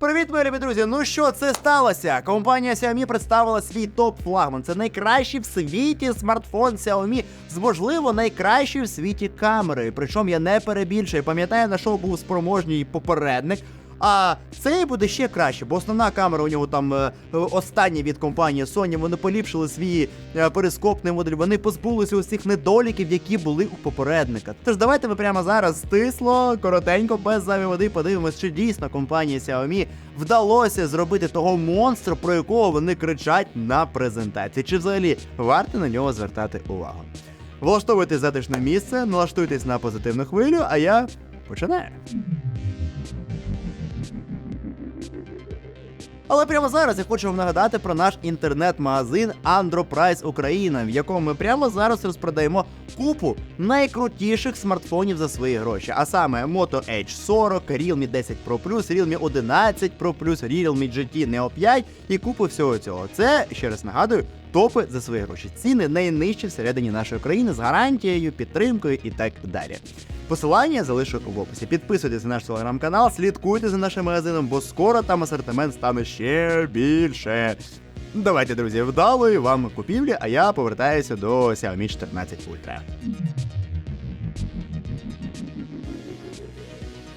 Привіт, мої любі друзі! Ну що, це сталося? Компанія Xiaomi представила свій топ-флагман. Це найкращий в світі смартфон Xiaomi з можливо найкращою в світі камерою. Причому я не перебільшую. Пам'ятаю, на що був спроможній попередник. А цей буде ще краще, бо основна камера у нього там е, е, остання від компанії Sony. Вони поліпшили свій е, перископний модель. Вони позбулися усіх недоліків, які були у попередника. Тож давайте ми прямо зараз стисло, коротенько, без зайвої води подивимось, чи дійсно компанії Xiaomi вдалося зробити того монстра, про якого вони кричать на презентації. Чи взагалі варто на нього звертати увагу? Влаштовуйте затишне місце, налаштуйтесь на позитивну хвилю, а я починаю. Але прямо зараз я хочу вам нагадати про наш інтернет-магазин Androprice Україна, в якому ми прямо зараз розпродаємо купу найкрутіших смартфонів за свої гроші. А саме Moto Edge 40, Realme 10 Pro Plus, Realme 11 Pro Plus, Realme GT Neo 5 і купу всього цього. Це ще раз нагадую. Топи за свої гроші. Ціни найнижчі всередині нашої країни з гарантією, підтримкою і так далі. Посилання залишу в описі. Підписуйтесь на наш телеграм-канал, слідкуйте за нашим магазином, бо скоро там асортимент стане ще більше. Давайте, друзі, вдалої вам купівлі, а я повертаюся до Xiaomi 14 Ultra.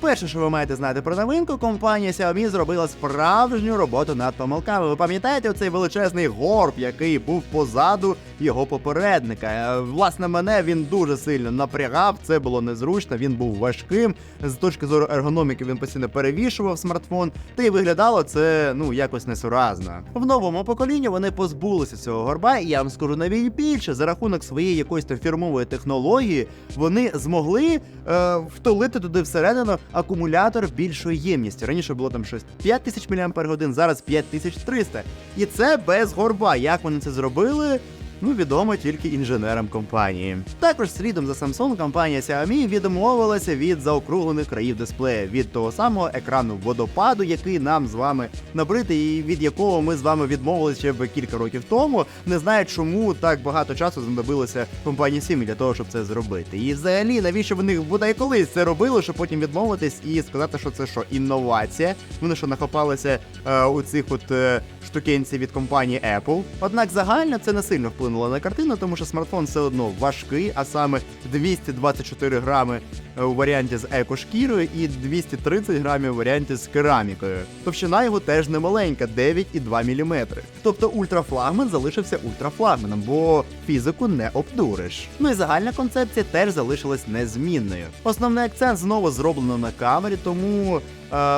Перше, що ви маєте знати про новинку, компанія Xiaomi зробила справжню роботу над помилками. Ви пам'ятаєте оцей величезний горб, який був позаду його попередника? Е, Власне, мене він дуже сильно напрягав. Це було незручно. Він був важким. З точки зору ергономіки він постійно перевішував смартфон. Та й виглядало це ну якось несуразно. В новому поколінні вони позбулися цього горба, і я вам скажу навіть більше за рахунок своєї якоїсь там фірмової технології вони змогли е, втулити туди всередину акумулятор більшої ємності. Раніше було там щось 5000 мАч, зараз 5300. І це без горба. Як вони це зробили? Ну, відомо тільки інженерам компанії. Також слідом за Samsung компанія Xiaomi відмовилася від заокруглених країв дисплея, від того самого екрану водопаду, який нам з вами набрити, і від якого ми з вами відмовилися ще б кілька років тому. Не знаю, чому так багато часу знадобилося компанії Xiaomi для того, щоб це зробити. І взагалі, навіщо вони бодай колись це робили, щоб потім відмовитись і сказати, що це що інновація. Вони що нахопалися е, у цих от е, штукенців від компанії Apple. Однак загально це не сильно вплинуло на картину, тому що смартфон все одно важкий, а саме 224 грами е, у варіанті з екошкірою і 230 грамів у варіанті з керамікою. Товщина його теж не маленька 9,2 мм. Тобто ультрафлагман залишився ультрафлагманом, бо фізику не обдуриш. Ну і загальна концепція теж залишилась незмінною. Основний акцент знову зроблено на камері, тому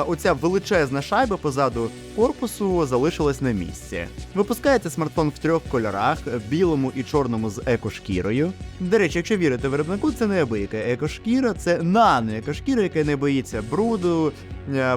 оця величезна шайба позаду корпусу залишилась на місці. Випускається смартфон в трьох кольорах: білому і чорному з екошкірою. До речі, якщо вірити виробнику, це не абияка екошкіра, це нано екошкіра, яка не боїться бруду,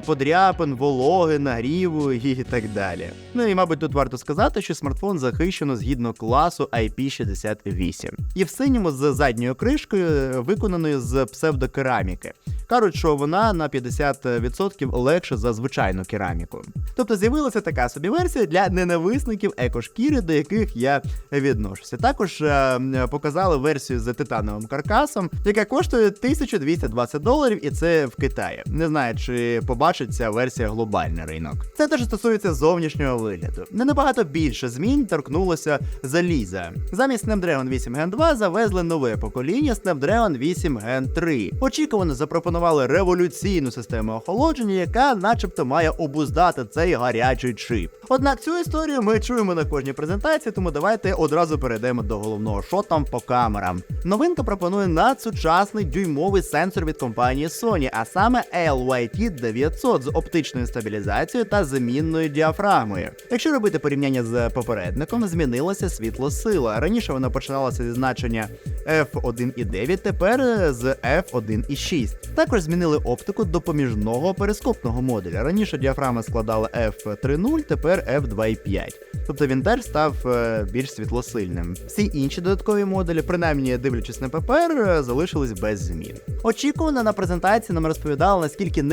подряпин, вологи, нагріву і так далі. Ну і мабуть, тут варто сказати, що смартфон захищено згідно класу IP68. І в синьому з задньою кришкою, е, виконаною з псевдокераміки. Кажуть, що вона на 50% легша за звичайну кераміку. Тобто з'явилася така собі версія для ненависників екошкіри, до яких я відношуся. Також е, показали версію з титановим каркасом, яка коштує 1220 доларів, і це в Китаї. Не знаю, чи побачить ця версія глобальний ринок. Це теж стосується зовнішнього вигляду. Не набагато більше змін торкнулося заліза. Замість Snapdragon 8 Gen 2 завезли нове покоління Snapdragon 8 Gen 3. Очікувано запропонували революційну систему охолодження, яка, начебто, має обуздати цей гарячий чип. Однак цю історію ми чуємо на кожній презентації, тому давайте одразу перейдемо до головного, що там по камерам. Новинка пропонує надсучасний дюймовий сенсор від компанії Sony, а саме LYT 900 з оптичною стабілізацією та замінною діафрагмою. Якщо робити порівняння з попередником, змінилася світлосила. Раніше вона починалася зі значення f1.9, тепер з f1.6. Також змінили оптику допоміжного перископного модуля. Раніше діафрагма складала f3.0, тепер f2.5. тобто він став е, більш світлосильним. Всі інші додаткові модулі, принаймні дивлячись на папер, е, залишились без змін. Очікувано на презентації нам розповідали, наскільки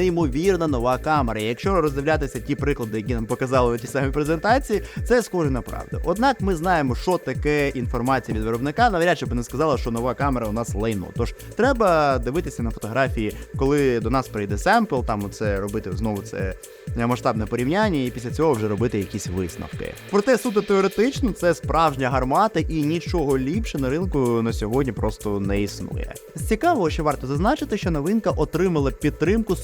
неймовірна нова камера. І якщо роздивлятися ті приклади, які нам показали у тій самій презентації, це схоже на правду. Однак ми знаємо, що таке інформація від виробника. Навряд чи би не сказала, що нова камера у нас лайно. Тож треба дивитися на фотографії, коли до нас прийде семпл, там оце робити знову це масштабне порівняння, і після цього вже робити якісь висновки. Проте суто теоретично це справжня гармата, і нічого ліпше на ринку на сьогодні просто не існує. З цікавого, що варто зазначити, що новинка отримала підтримку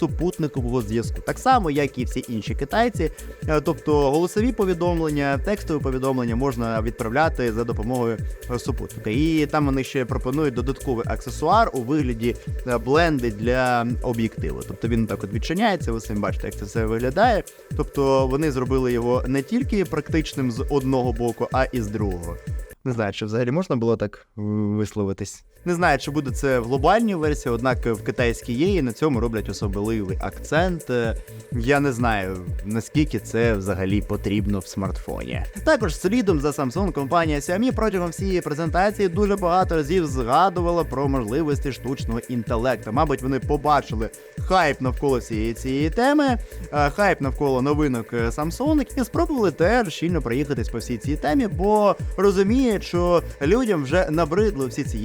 зв'язку, так само як і всі інші китайці. Е, Тобто голосові повідомлення, текстові повідомлення можна відправляти за допомогою супутника. І там вони ще пропонують додатковий аксесуар у вигляді е, бленди для об'єктиву. Тобто він так от відчиняється, ви самі бачите, як це все виглядає. Тобто вони зробили його не тільки практичним з одного боку, а і з другого. Не знаю, чи взагалі можна було так висловитись. Не знаю, чи буде це в глобальній версії, однак в китайській є, і на цьому роблять особливий акцент. Е, Я не знаю, наскільки це взагалі потрібно в смартфоні. Також слідом за Samsung компанія Xiaomi протягом всієї презентації дуже багато разів згадувала про можливості штучного інтелекту. Мабуть, вони побачили хайп навколо всієї цієї теми, е, хайп навколо новинок е, Samsung і спробували теж щільно проїхатись по всій цій темі, бо розуміють, що людям вже набридли всі ці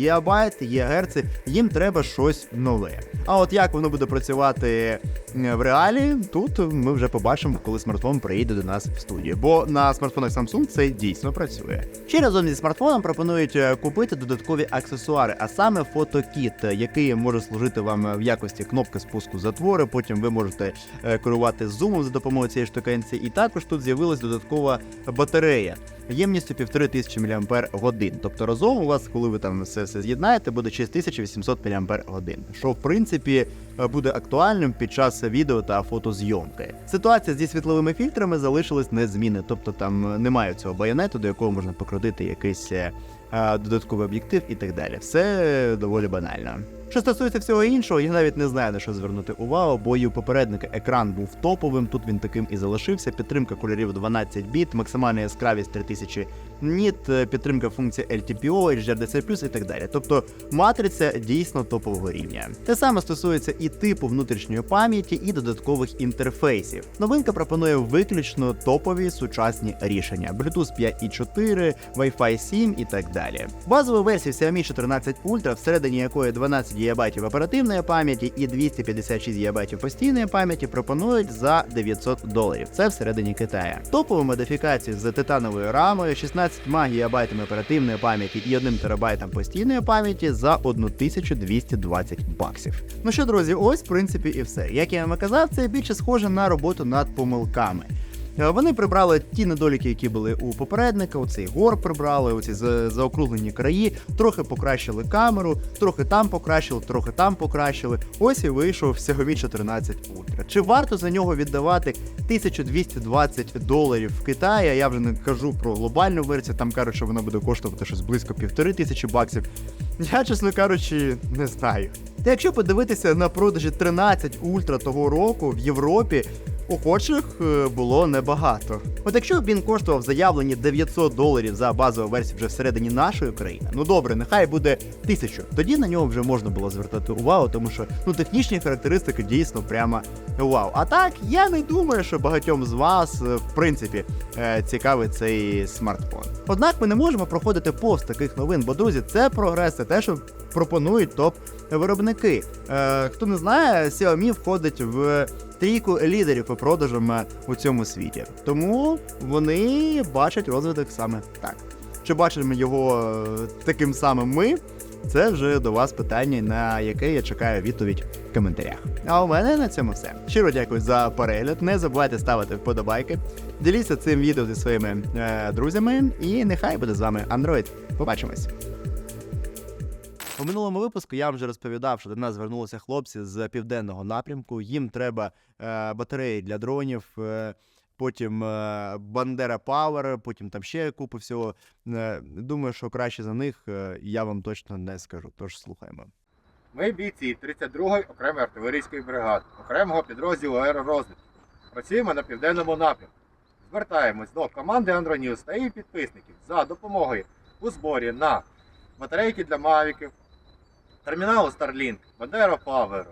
єабайти, єгерци, їм треба щось нове. А от як воно буде працювати в реалі, тут ми вже побачимо, коли смартфон приїде до нас в студію. Бо на смартфонах Samsung це дійсно працює. Ще разом зі смартфоном пропонують е, купити додаткові аксесуари, а саме фотокіт, е, який може служити вам в якості кнопки спуску затвори. Потім ви можете е, керувати зумом за допомогою цієї штукенці. І також тут з'явилась додаткова батарея. Ємністю 1500 мАч. Тобто разом у вас, коли ви там все, все з'єднаєте, буде 6800 мАч. Що в принципі е, буде актуальним під час відео та фотозйомки. Ситуація зі світловими фільтрами залишилась незмінна, тобто там е, немає цього байонету, до якого можна покрутити якийсь е, е, додатковий об'єктив і так далі. Все доволі банально. Що стосується всього іншого, я навіть не знаю на що звернути увагу, бо і у попередника екран був топовим, тут він таким і залишився. Підтримка кольорів 12 біт, максимальна яскравість 3000 ніт, е, підтримка функції LTPO, HDRDC+, і так далі. Тобто матриця дійсно топового рівня. Те саме стосується і типу внутрішньої пам'яті, і додаткових інтерфейсів. Новинка пропонує виключно топові сучасні рішення: Bluetooth 5.4, Wi-Fi 7 і так далі. Базова версія Xiaomi 14 Ultra, всередині якої 12 ГБ оперативної пам'яті і 256 ГБ постійної пам'яті пропонують за 900 доларів. Це всередині Китая. Топову модифікацію з титановою рамою, 16 ГБ оперативної пам'яті і 1 ТБ постійної пам'яті за 1220 баксів. Ну що, друзі, ось в принципі і все. Як я вам казав, це більше схоже на роботу над помилками. Е, Вони прибрали ті недоліки, які були у попередника. Оцей гор прибрали, оці за- заокруглені краї, трохи покращили камеру, трохи там покращили, трохи там покращили. Ось і вийшов Xiaomi 14 Ultra. Чи варто за нього віддавати 1220 доларів в Китаї? Я вже не кажу про глобальну версію. Там кажуть, що вона буде коштувати щось близько півтори тисячі баксів. Я, чесно кажучи, не знаю. Та якщо подивитися на продажі 13 Ultra того року в Європі. Охочих е, було небагато. От якщо б він коштував заявлені 900 доларів за базову версію вже всередині нашої країни, ну добре, нехай буде 1000, тоді на нього вже можна було звертати увагу, тому що ну технічні характеристики дійсно прямо вау. А так я не думаю, що багатьом з вас е, в принципі е, цікавий цей смартфон. Однак ми не можемо проходити повз таких новин, бо друзі, це прогрес, це те, що пропонують топ виробники. Е, хто не знає, Xiaomi входить в трійку лідерів по продажам е, у цьому світі. Тому вони бачать розвиток саме так. Чи бачимо його е, таким самим ми? Це вже до вас питання, на яке я чекаю відповідь в коментарях. А у мене на цьому все. Щиро дякую за перегляд. Не забувайте ставити вподобайки. Діліться цим відео зі своїми е, друзями, і нехай буде з вами Android. Побачимось. У минулому випуску я вам вже розповідав, що до нас звернулися хлопці з південного напрямку. Їм треба е, батареї для дронів, е, потім е, Бандера Пауер, потім там ще купу всього. Е, думаю, що краще за них е, я вам точно не скажу. Тож слухаємо. Ми бійці 32-ї окремої артилерійської бригади, окремого підрозділу аеророзвідки. Працюємо на південному напрямку. звертаємось до команди Андронюс та її підписників за допомогою у зборі на батарейки для мавіків, терміналу Starlink, Bandera Power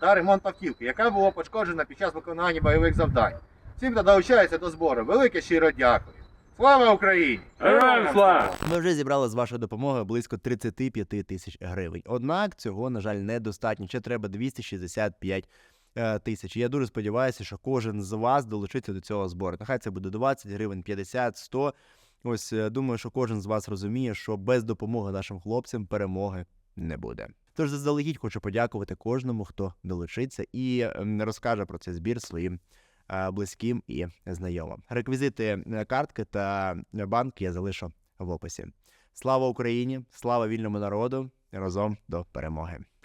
та ремонт автівки, яка була пошкоджена під час виконання бойових завдань. Всім, хто долучається до збору, велике щиро дякую. Слава Україні! Героям слава! Ми вже зібрали з вашою допомогою близько 35 тисяч гривень. Однак цього, на жаль, недостатньо. Ще треба 265 е, тисяч. Я дуже сподіваюся, що кожен з вас долучиться до цього збору. Нехай це буде 20 гривень, 50, 100. Ось е, думаю, що кожен з вас розуміє, що без допомоги нашим хлопцям перемоги не буде. Тож заздалегідь хочу подякувати кожному, хто долучиться і ем, розкаже про цей збір своїм е, близьким і знайомим. Реквізити е, картки та банки банк я залишу в описі. Слава Україні! Слава вільному народу! Разом до перемоги!